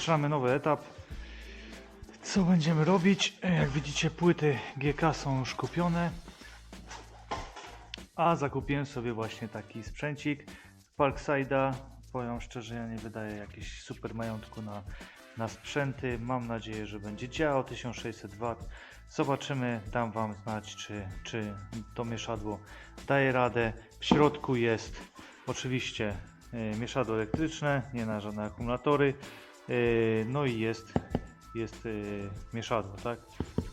zaczynamy nowy etap. Co będziemy robić? Jak widzicie, płyty GK są już kupione. A zakupiłem sobie właśnie taki sprzęcik Parkside'a. Powiem szczerze, ja nie wydaję jakiegoś super majątku na, na sprzęty. Mam nadzieję, że będzie działał 1600 W. Zobaczymy, dam Wam znać, czy, czy to mieszadło daje radę. W środku jest oczywiście e, mieszadło elektryczne, nie na żadne akumulatory. E, No i jest, jest e, mieszadło, tak?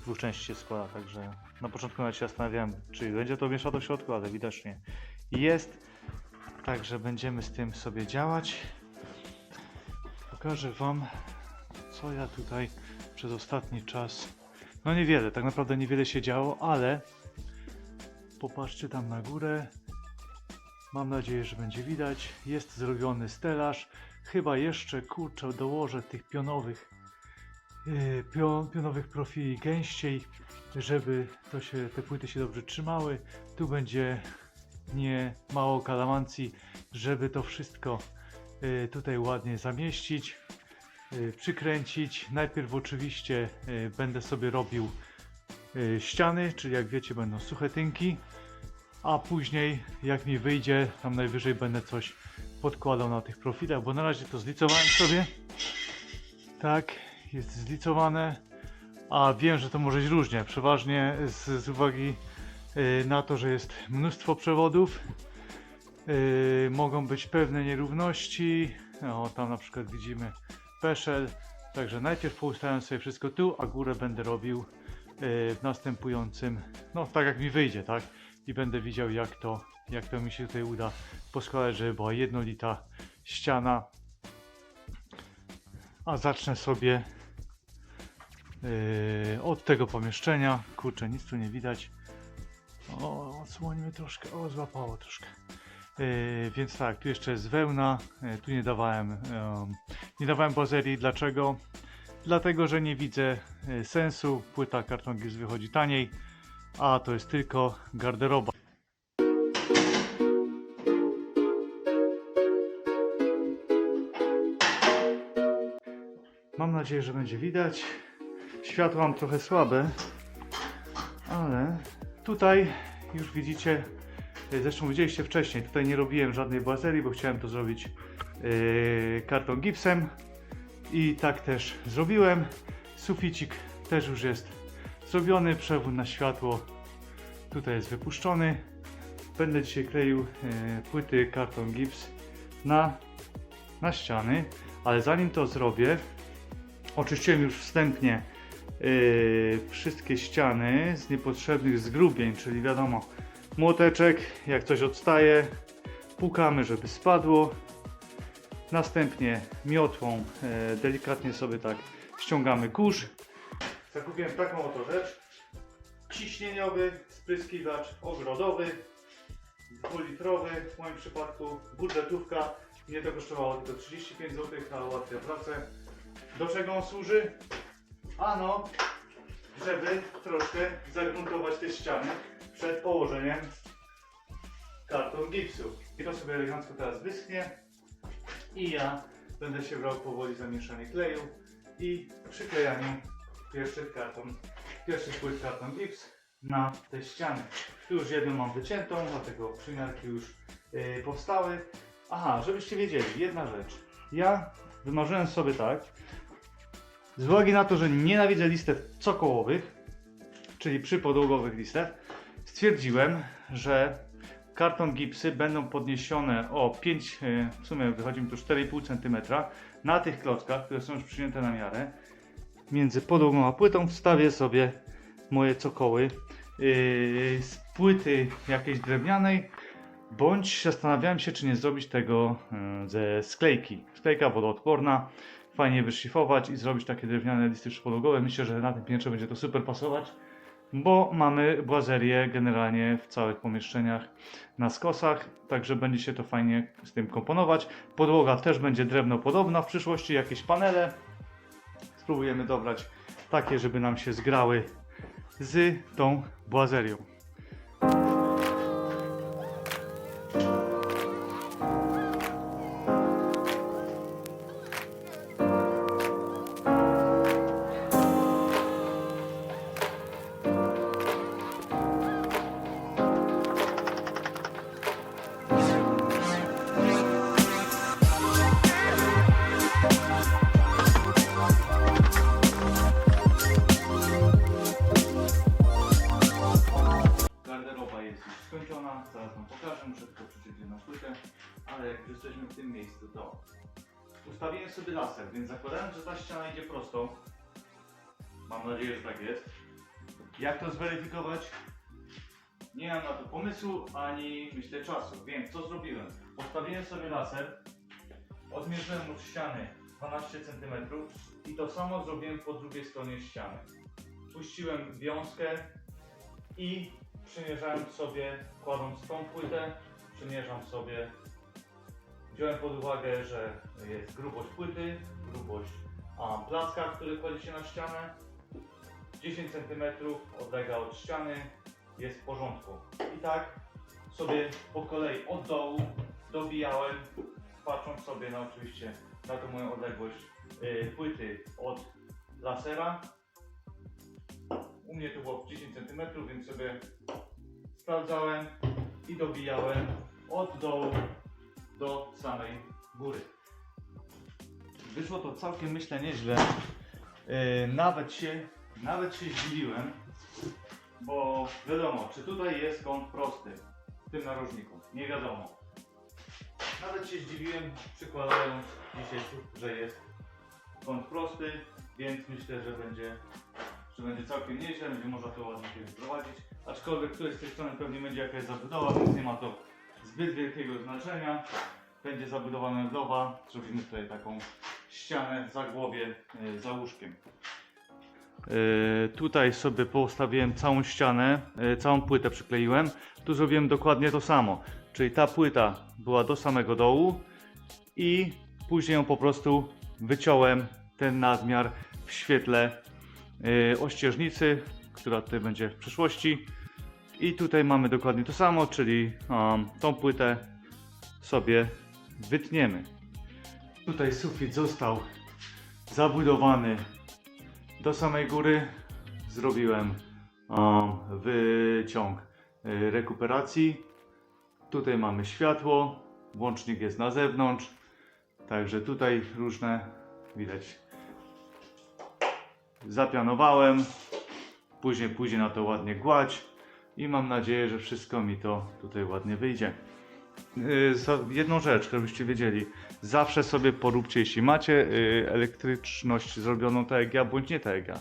Dwóch części się składa, także na początku nawet się zastanawiałem, czy będzie to mieszadło w środku, ale widocznie jest. Także będziemy z tym sobie działać. Pokażę Wam, co ja tutaj przez ostatni czas. No niewiele, tak naprawdę niewiele się działo, ale popatrzcie tam na górę. Mam nadzieję, że będzie widać. Jest zrobiony stelaż. Chyba jeszcze kurczę dołożę tych pionowych pion, pionowych profili gęściej, żeby to się, te płyty się dobrze trzymały. Tu będzie nie mało kalamancji, żeby to wszystko yy, tutaj ładnie zamieścić, yy, przykręcić. Najpierw oczywiście będę sobie robił ściany, czyli jak wiecie będą suche tynki, a później jak mi wyjdzie, tam najwyżej będę coś podkładał na tych profilach, bo na razie to zlicowałem sobie. Tak, jest zlicowane, a wiem, że to może być różnie. Przeważnie z, z uwagi y, na to, że jest mnóstwo przewodów, y, mogą być pewne nierówności. O, tam na przykład widzimy peszel. Także najpierw poustawiam sobie wszystko tu, a górę będę robił y, w następującym, no tak jak mi wyjdzie, tak? I będę widział jak to, jak to mi się tutaj uda poskładać, żeby była jednolita ściana. A zacznę sobie yy, od tego pomieszczenia. Kurczę, nic tu nie widać. O, odsłonimy troszkę. O, złapało troszkę. Yy, więc tak, tu jeszcze jest wełna. Yy, tu nie dawałem, em, nie dawałem bazerii. Dlaczego? Dlatego, że nie widzę yy, sensu. Płyta karton Gips wychodzi taniej, a to jest tylko garderoba. Mam nadzieję, że będzie widać. Światło mam trochę słabe, ale tutaj już widzicie, e, zresztą widzieliście wcześniej, tutaj nie robiłem żadnej bazerii, bo chciałem to zrobić yy, karton gipsem i tak też zrobiłem. Suficik też już jest zrobiony, przewód na światło tutaj jest wypuszczony. Będę dzisiaj kleił e, płyty karton gips na, na ściany, ale zanim to zrobię, oczyściłem już wstępnie yy, wszystkie ściany z niepotrzebnych zgrubień, czyli wiadomo, młoteczek, jak coś odstaje, pukamy, żeby spadło. Następnie miotłą e, delikatnie sobie tak ściągamy kurz. Zakupiłem taką oto rzecz. Ciśnieniowy spryskiwacz ogrodowy, dwulitrowy, w moim przypadku budżetówka. Mnie to kosztowało tylko 35 zł, ale ułatwia pracę. Do czego on służy? Ano, żeby troszkę zagruntować te ściany przed położeniem karton gipsu. I to sobie elegancko teraz wyschnie i ja będę się brał powoli za mieszanie kleju i przyklejaniu pierwszych karton, pierwszych płyt karton gips na te ściany. Tu już jedną mam wyciętą, dlatego przymiarki już yy, powstały. Aha, żebyście wiedzieli, jedna rzecz. Ja wymarzyłem sobie tak, z uwagi na to, że nienawidzę listew cokołowych, czyli przypodłogowych listew, stwierdziłem, że karton gipsy będą podniesione o 5, e, w sumie wychodzi mi tu 4,5 cm na tych klockach, które są już przyjęte na miarę. Między podłogą a płytą wstawię sobie moje cokoły yy, z płyty jakiejś drewnianej, bądź zastanawiałem się, czy nie zrobić tego yy, ze sklejki. Sklejka wodoodporna, fajnie wyszlifować i zrobić takie drewniane listy przypodłogowe. Myślę, że na tym piętrze będzie to super pasować, bo mamy błazerię generalnie w całych pomieszczeniach na skosach, także będzie się to fajnie z tym komponować. Podłoga też będzie drewno podobna w przyszłości, jakieś panele. Spróbujemy dobrać takie, żeby nam się zgrały z tą błazerią. Jesteśmy w tym miejscu, to ustawiłem sobie laser, więc zakładając, że ta ściana idzie prosto, mam nadzieję, że tak jest. Jak to zweryfikować? Nie mam na to pomysłu, ani myślę czasu, więc co zrobiłem? Postawiłem sobie laser, odmierzyłem od ściany 12 cm i to samo zrobiłem po drugiej stronie ściany. Puściłem wiązkę i przymierzałem sobie, kładąc tą płytę, przymierzam sobie. Wziąłem pod uwagę, że jest grubość płyty, grubość a, placka, który kładzie się na ścianę. 10 cm odlega od ściany, jest w porządku. I tak sobie po kolei od dołu dobijałem, patrząc sobie na oczywiście na tą moją odległość y, płyty od lasera. U mnie to było 10 cm, więc sobie sprawdzałem i dobijałem od dołu do samej góry. Wyszło to całkiem myślę nieźle. Yy, nawet się, nawet się zdziwiłem, bo wiadomo, czy tutaj jest kąt prosty w tym narożniku. Nie wiadomo. Nawet się zdziwiłem, przykładając dzisiaj, że jest kąt prosty, więc myślę, że będzie, że będzie całkiem nieźle, będzie można to ładnie wyprowadzić. Aczkolwiek której z tej strony pewnie będzie jakaś zabudowa, więc nie ma to zbyt wielkiego znaczenia. Będzie zabudowana meblowa, zrobimy tutaj taką ścianę za głowie, y, za łóżkiem. Yy, tutaj sobie postawiłem całą ścianę, yy, całą płytę przykleiłem. Tu zrobiłem dokładnie to samo. Czyli ta płyta była do samego dołu i później ją po prostu wyciąłem ten nadmiar w świetle yy, ościeżnicy, która tutaj będzie w przyszłości. I tutaj mamy dokładnie to samo, czyli um, tą płytę sobie wytniemy. Tutaj sufit został zabudowany do samej góry. Zrobiłem um, wyciąg y, rekuperacji. Tutaj mamy światło, włącznik jest na zewnątrz, także tutaj różne widać. Zapianowałem, później pójdzie na to ładnie gładź i mam nadzieję, że wszystko mi to tutaj ładnie wyjdzie. Za- jedną rzecz, żebyście wiedzieli, zawsze sobie poróbcie, jeśli macie yy, elektryczność zrobioną tak jak ja, bądź nie tak jak ja,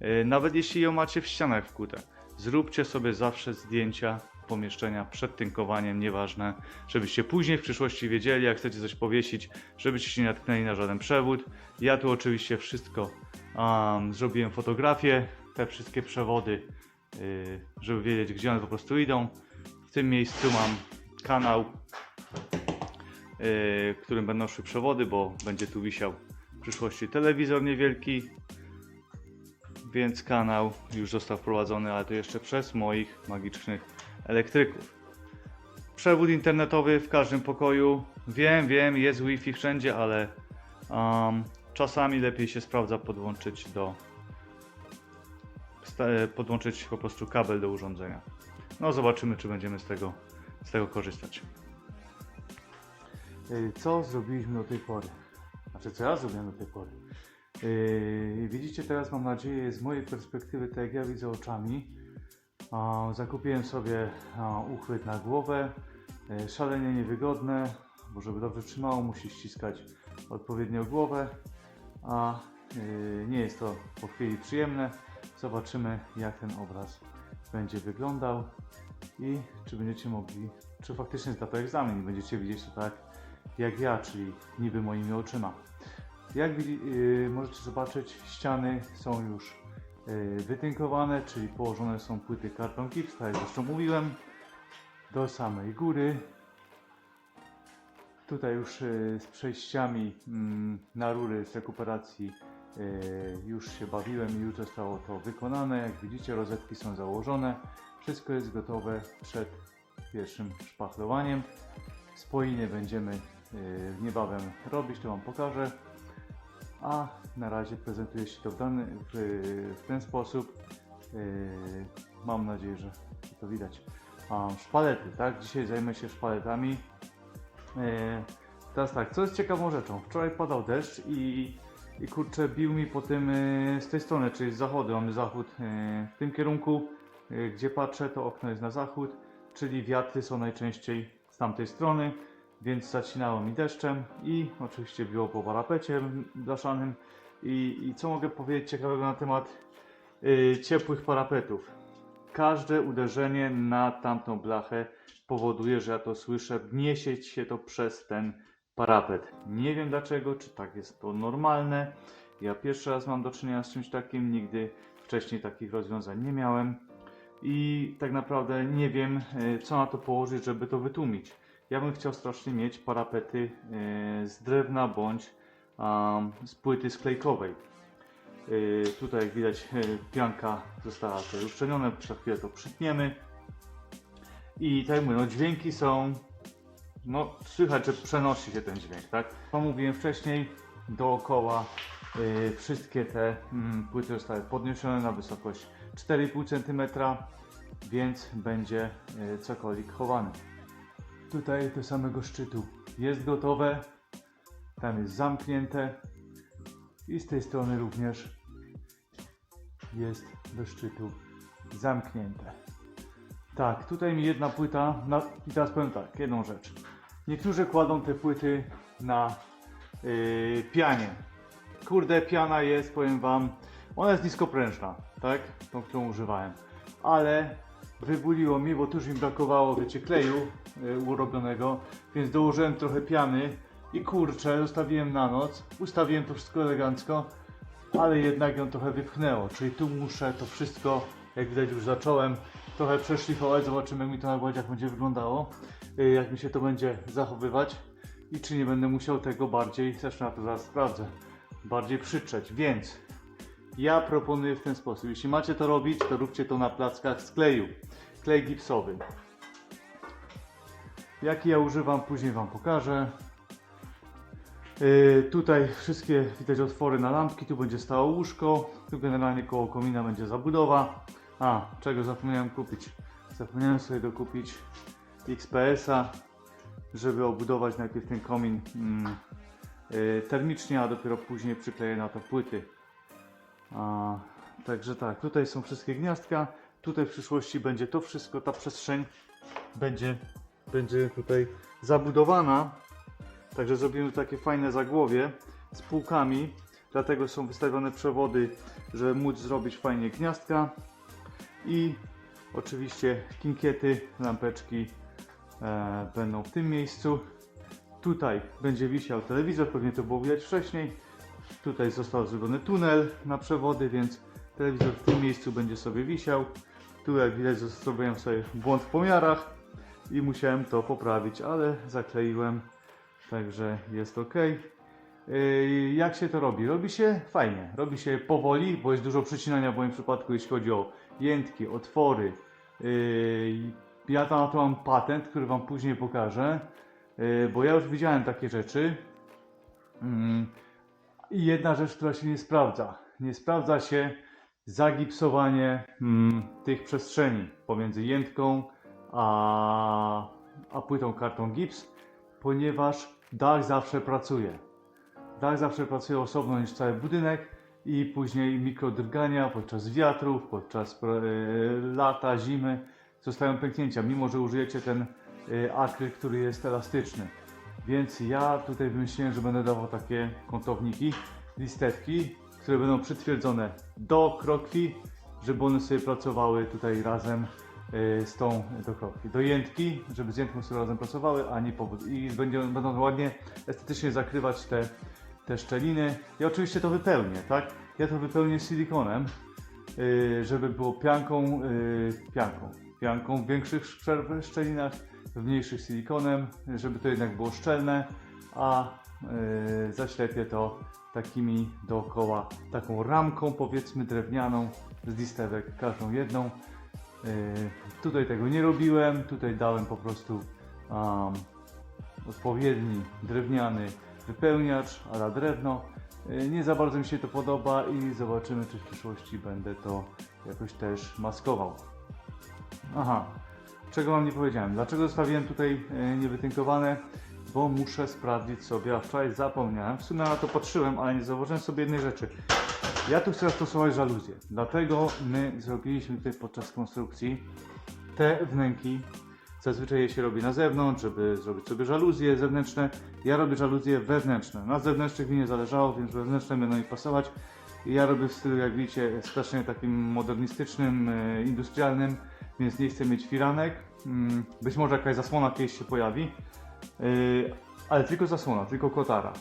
yy, nawet jeśli ją macie w ścianach wkute, zróbcie sobie zawsze zdjęcia pomieszczenia przed tynkowaniem, nieważne, żebyście później w przyszłości wiedzieli, jak chcecie coś powiesić, żebyście się nie natknęli na żaden przewód. Ja tu oczywiście wszystko um, zrobiłem fotografię, te wszystkie przewody, żeby wiedzieć, gdzie one po prostu idą. W tym miejscu mam kanał, w którym będą szły przewody, bo będzie tu wisiał w przyszłości telewizor niewielki, więc kanał już został wprowadzony, ale to jeszcze przez moich magicznych elektryków. Przewód internetowy w każdym pokoju. Wiem, wiem, jest Wi-Fi wszędzie, ale um, czasami lepiej się sprawdza podłączyć do podłączyć po prostu kabel do urządzenia. No zobaczymy, czy będziemy z tego, z tego korzystać. Y, Co zrobiliśmy do tej pory? Znaczy, co ja zrobiłem do tej pory? Yy, widzicie teraz, mam nadzieję, z mojej perspektywy, tak jak ja widzę oczami, a, zakupiłem sobie a, uchwyt na głowę, e, szalenie niewygodne, bo żeby dobrze trzymało, musi ściskać odpowiednio głowę, a yy, nie jest to po chwili przyjemne. Zobaczymy, jak ten obraz będzie wyglądał i czy będziecie mogli, czy faktycznie zda to egzamin i będziecie widzieć to tak jak ja, czyli niby moimi oczyma. Jak yy, możecie zobaczyć, ściany są już yy, wytynkowane, czyli położone są płyty karton gips, tak jak zresztą mówiłem, do samej góry. Tutaj już yy, z przejściami mm, na rury z rekuperacji yy, już się bawiłem i już zostało to wykonane. Jak widzicie, rozetki są założone. Wszystko jest gotowe przed pierwszym szpachlowaniem. Spojenie będziemy yy, niebawem robić, to Wam pokażę. A na razie prezentuje się to w, dany, w, w ten sposób. Yy, mam nadzieję, że to widać. A, szpalety, tak? Dzisiaj zajmę się szpaletami. Teraz tak, co jest ciekawą rzeczą? Wczoraj padał deszcz i, i kurczę bił mi po tym yy, z tej strony, czyli z zachodu. Mamy zachód yy, w tym kierunku, yy, gdzie patrzę, to okno jest na zachód, czyli wiatry są najczęściej z tamtej strony. więc zacinało mi deszczem i oczywiście biło po parapecie blaszanym. I, I co mogę powiedzieć ciekawego na temat ciepłych parapetów? Każde uderzenie na tamtą blachę powoduje, że ja to słyszę, niesie się to przez ten parapet. Nie wiem dlaczego, czy tak jest to normalne. Ja pierwszy raz mam do czynienia z czymś takim, nigdy wcześniej takich rozwiązań nie miałem i tak naprawdę nie wiem, e, co na to położyć, żeby to wytłumić. Ja bym chciał strasznie mieć parapety e, z drewna bądź z płyty sklejkowej. E, Tutaj jak widać pianka została to uszczelnione, za chwilę to przytniemy. I tak mówię, no dźwięki są, no słychać, że przenosi się ten dźwięk, tak? Jak mówiłem wcześniej, dookoła y, wszystkie te mm, płyty zostały podniesione na wysokość 4,5 cm, więc będzie y, cokolwiek chowany. Tutaj do samego szczytu jest gotowe, tam jest zamknięte i z tej strony również jest do szczytu zamknięte. Tak, tutaj mi jedna płyta, na, i teraz powiem tak, jedną rzecz. Niektórzy kładą te płyty na yy, pianie. Kurde, piana jest, powiem wam, ona jest niskoprężna, tak? Tą, którą używałem. Ale wybuliło mi, bo tu już mi brakowało, wiecie, kleju yy, urobionego, więc dołożyłem trochę piany i kurczę, zostawiłem na noc, ustawiłem to wszystko elegancko, ale jednak ją trochę wypchnęło, czyli tu muszę to wszystko, jak widać już zacząłem, trochę przeszlifować, zobaczymy jak mi to na gładziach będzie wyglądało, y, jak mi się to będzie zachowywać i czy nie będę musiał tego bardziej, zresztą na to zaraz sprawdzę, bardziej przytrzeć, więc ja proponuję w ten sposób, jeśli macie to robić, to róbcie to na plackach z kleju, klej gipsowy. Jaki ja używam, później Wam pokażę. Yy, tutaj wszystkie widać otwory na lampki, tu będzie stało łóżko, tu generalnie koło komina będzie zabudowa. A, czego zapomniałem kupić? Zapomniałem sobie dokupić XPS-a, żeby obudować najpierw ten komin mm, yy, termicznie, a dopiero później przykleję na to płyty. A, także tak, tutaj są wszystkie gniazdka, tutaj w przyszłości będzie to wszystko, ta przestrzeń będzie, będzie tutaj zabudowana. Także zrobimy takie fajne zagłowie z półkami, dlatego są wystawione przewody, żeby móc zrobić fajnie gniazdka i oczywiście kinkiety, lampeczki e, będą w tym miejscu. Tutaj będzie wisiał telewizor, pewnie to było widać wcześniej. Tutaj został zrobiony tunel na przewody, więc telewizor w tym miejscu będzie sobie wisiał. Tu jak widać zrobiłem sobie błąd w pomiarach i musiałem to poprawić, ale zakleiłem Także jest ok. Yy, Jak się to robi? Robi się fajnie, robi się powoli, bo jest dużo przycinania w moim przypadku, jeśli chodzi o jętki, otwory. Yy, Ja tam na to mam patent, który Wam później pokażę, yy, bo ja już widziałem takie rzeczy. I jedna rzecz, która się nie sprawdza. Nie sprawdza się zagipsowanie mm, tych przestrzeni pomiędzy jętką a, a płytą kartą gips, ponieważ dach zawsze pracuje. Dach zawsze pracuje osobno niż cały budynek i później mikrodrgania podczas wiatrów, podczas e, lata, zimy zostają pęknięcia, mimo że użyjecie ten e, akryl, który jest elastyczny. Więc ja tutaj wymyśliłem, że będę dawał takie kątowniki, listewki, które będą przytwierdzone do krokwi, żeby one sobie pracowały tutaj razem y, z tą do krokwi. Do jętki, żeby z jętką sobie razem pracowały, a nie powód. I będą ładnie estetycznie zakrywać te, te szczeliny. I oczywiście to wypełnię, tak? Ja to wypełnię silikonem, y, żeby było pianką, y, pianką, pianką w większych szczelinach, w mniejszych silikonem, żeby to jednak było szczelne, a y, zaślepię to takimi dookoła, taką ramką powiedzmy drewnianą z listewek, każdą jedną. Tutaj tego nie robiłem, tutaj dałem po prostu um, odpowiedni drewniany wypełniacz, ala drewno. Yy, nie za bardzo mi się to podoba i zobaczymy, czy w przyszłości będę to jakoś też maskował. Aha, czego wam nie powiedziałem. Dlaczego zostawiłem tutaj yy, niewytynkowane? Bo muszę sprawdzić sobie, a wczoraj zapomniałem. W sumie na to patrzyłem, ale nie zauważyłem sobie jednej rzeczy. Ja tu chcę stosować żaluzję. Dlatego my zrobiliśmy tutaj podczas konstrukcji te wnęki Zazwyczaj je się robi na zewnątrz, żeby zrobić sobie żaluzje zewnętrzne. Ja robię żaluzje wewnętrzne. Na zewnętrznych mi nie zależało, więc wewnętrzne będą mi pasować. Ja robię w stylu, jak widzicie, strasznie takim modernistycznym, e, industrialnym, więc nie chcę mieć firanek. Mm, Być może jakaś zasłona kiedyś się pojawi, e, ale tylko zasłona, tylko kotara.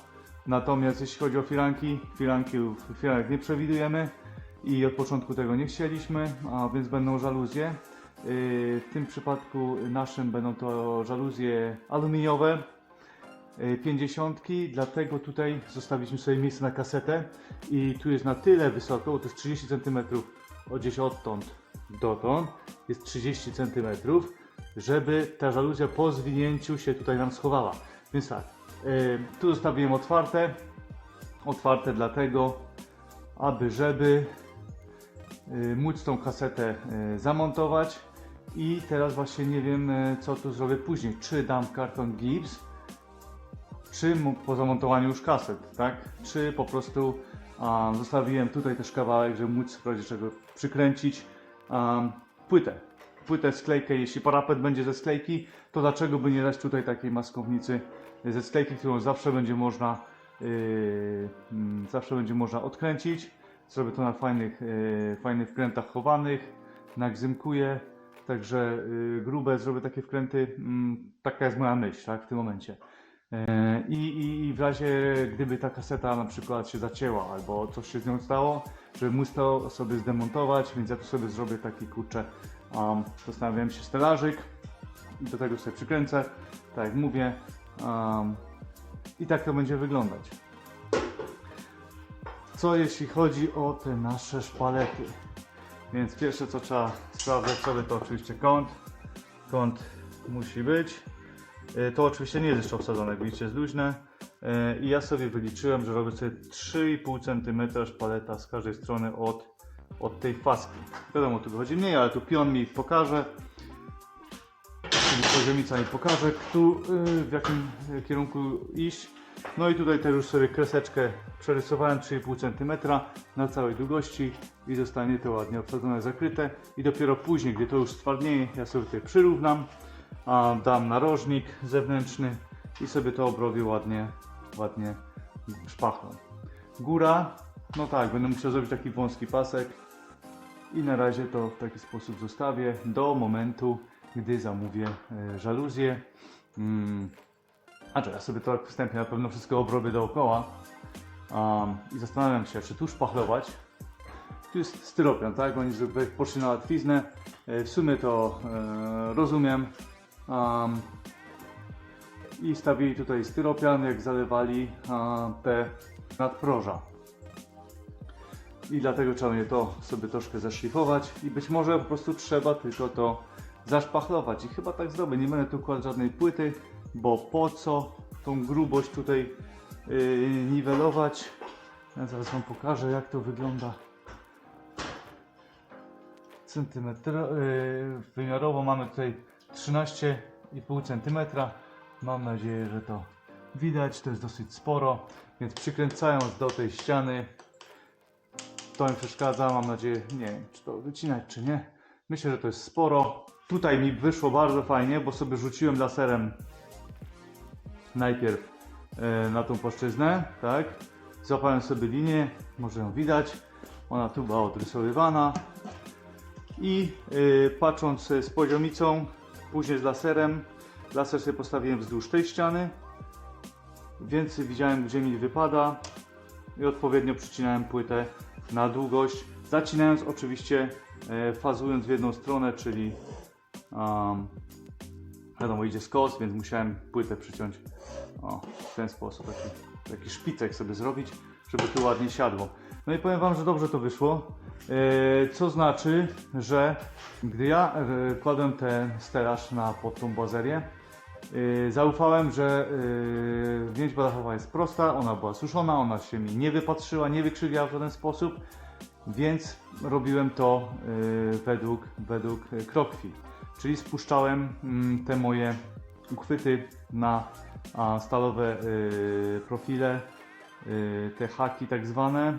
Natomiast jeśli chodzi o firanki, firanki firanek nie przewidujemy i od początku tego nie chcieliśmy, a więc będą żaluzje. Yy, W tym przypadku naszym będą to żaluzje aluminiowe, yy, 50, dlatego tutaj zostawiliśmy sobie miejsce na kasetę i tu jest na tyle wysoko, bo to jest 30 cm gdzieś odtąd dotąd, jest 30 cm, żeby ta żaluzja po zwinięciu się tutaj nam schowała. Więc tak, yy, tu zostawiłem otwarte, otwarte dlatego, aby żeby y, móc tą kasetę y, zamontować i teraz właśnie nie wiem y, co tu zrobię później, czy dam karton gips, czy po zamontowaniu już kaset, tak, czy po prostu um, zostawiłem tutaj też kawałek, żeby móc w razie czego przykręcić um, płytę, płytę, sklejkę, jeśli parapet będzie ze sklejki, to dlaczego by nie dać tutaj takiej maskownicy ze sklejki, którą zawsze będzie można yy, zawsze będzie można odkręcić. Zrobię to na fajnych, yy, fajnych wkrętach chowanych, nagzymkuję, także yy, grube zrobię takie wkręty, mm, taka jest moja myśl tak, w tym momencie. Yy, I, i, I w razie gdyby ta kaseta na przykład się zacięła albo coś się z nią stało, żeby móc to sobie zdemontować, więc ja tu sobie zrobię taki kurczę, um, zastanawiałem się stelażyk i do tego sobie przykręcę, tak jak mówię. Um, I tak to będzie wyglądać. Co jeśli chodzi o te nasze szpalety? Więc pierwsze co trzeba sprawdzać sobie to oczywiście kąt. Kąt musi być. E, To oczywiście nie jest jeszcze obsadzone, jak widzicie, jest luźne. E, I ja sobie wyliczyłem, że robię sobie 3,5 cm szpaleta z każdej strony od, od tej faski. Wiadomo, tu wychodzi mniej, ale tu pion mi pokaże. Czyli poziomica mi pokaże, tu, y, w jakim kierunku iść. No i tutaj też już sobie kreseczkę przerysowałem 3,5 cm na całej długości i zostanie to ładnie obsadzone, zakryte. I dopiero później, gdy to już stwardnieje, ja sobie tutaj przyrównam, dam narożnik zewnętrzny i sobie to obrobię ładnie, ładnie szpachlą. Góra, no tak, będę musiał zrobić taki wąski pasek i na razie to w taki sposób zostawię do momentu, gdy zamówię e, żaluzję. Mm. A ja sobie to tak wstępnie na pewno wszystko obrobię dookoła um, i zastanawiam się, czy tu szpachlować. Tu jest styropian, tak? Oni poszli na łatwiznę. E, W sumie to e, rozumiem. Um, I stawili tutaj styropian, jak zalewali a, te nadproża i dlatego trzeba mnie to sobie troszkę zaszlifować i być może po prostu trzeba tylko to zaszpachlować i chyba tak zrobię, nie będę tu kładł żadnej płyty, bo po co tą grubość tutaj yy, niwelować. Ja zaraz Wam pokażę jak to wygląda centymetr, yy, wymiarowo mamy tutaj 13,5 cm mam nadzieję, że to widać, to jest dosyć sporo więc przykręcając do tej ściany to mi przeszkadza, mam nadzieję, nie wiem, czy to wycinać, czy nie. Myślę, że to jest sporo. Tutaj mi wyszło bardzo fajnie, bo sobie rzuciłem laserem najpierw e, na tą płaszczyznę, tak. Złapałem sobie linię, może ją widać. Ona tu była odrysowywana. I e, patrząc z poziomicą, później z laserem, laser sobie postawiłem wzdłuż tej ściany, więc widziałem, gdzie mi wypada i odpowiednio przycinałem płytę na długość, zacinając oczywiście, e, fazując w jedną stronę, czyli um, wiadomo idzie skos, więc musiałem płytę przyciąć o, w ten sposób, taki, taki szpicek sobie zrobić, żeby tu ładnie siadło. No i powiem Wam, że dobrze to wyszło, e, co znaczy, że gdy ja e, kładłem ten stelaż na pod tą bazerię, Yy, zaufałem, że yy, więźba dachowa jest prosta, ona była suszona, ona się mi nie wypatrzyła, nie wykrzywiała w żaden sposób, więc robiłem to według, według krokwi. Czyli spuszczałem mm, te moje uchwyty na a, stalowe yy, profile, yy, te haki tak zwane,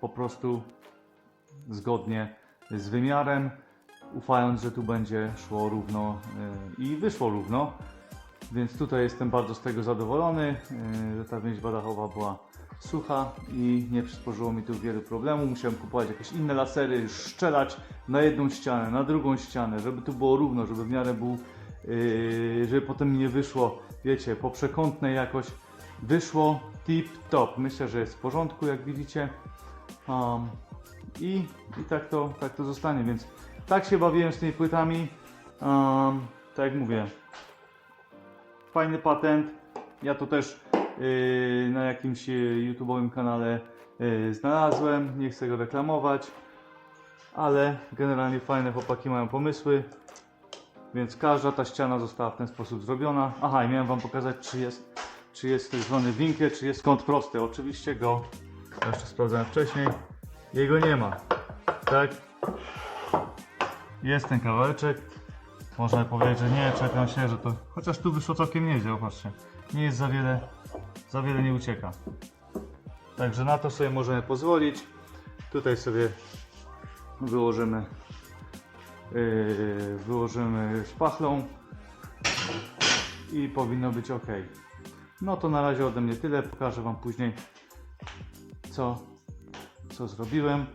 po prostu zgodnie z wymiarem ufając, że tu będzie szło równo y, i wyszło równo. Więc tutaj jestem bardzo z tego zadowolony, y, że ta więźba dachowa była sucha i nie przysporzyło mi tu wielu problemów. Musiałem kupować jakieś inne lasery, szczelać na jedną ścianę, na drugą ścianę, żeby tu było równo, żeby w miarę był, yy, żeby potem nie wyszło, wiecie, po przekątnej jakoś wyszło tip top. Myślę, że jest w porządku, jak widzicie. Um, i, I tak to, tak to zostanie, więc tak się bawiłem z tymi płytami. Um, tak jak mówię, fajny patent. Ja to też yy, na jakimś yy, YouTube'owym kanale yy, znalazłem. Nie chcę go reklamować, ale generalnie fajne chłopaki mają pomysły. Więc każda ta ściana została w ten sposób zrobiona. Aha, i miałem Wam pokazać, czy jest, czy jest tak zwany winkiel, czy jest kąt prosty. Oczywiście go, jeszcze sprawdzałem wcześniej, jego nie ma. Tak? Jest ten kawałeczek. Można powiedzieć, że nie, czekam się, że to. Chociaż tu wyszło całkiem nieźle, opatrzcie. Nie jest za wiele, za wiele nie ucieka. Także na to sobie możemy pozwolić. Tutaj sobie wyłożymy, wyłożymy szpachlą i powinno być ok. No to na razie ode mnie tyle. Pokażę Wam później, co, co zrobiłem.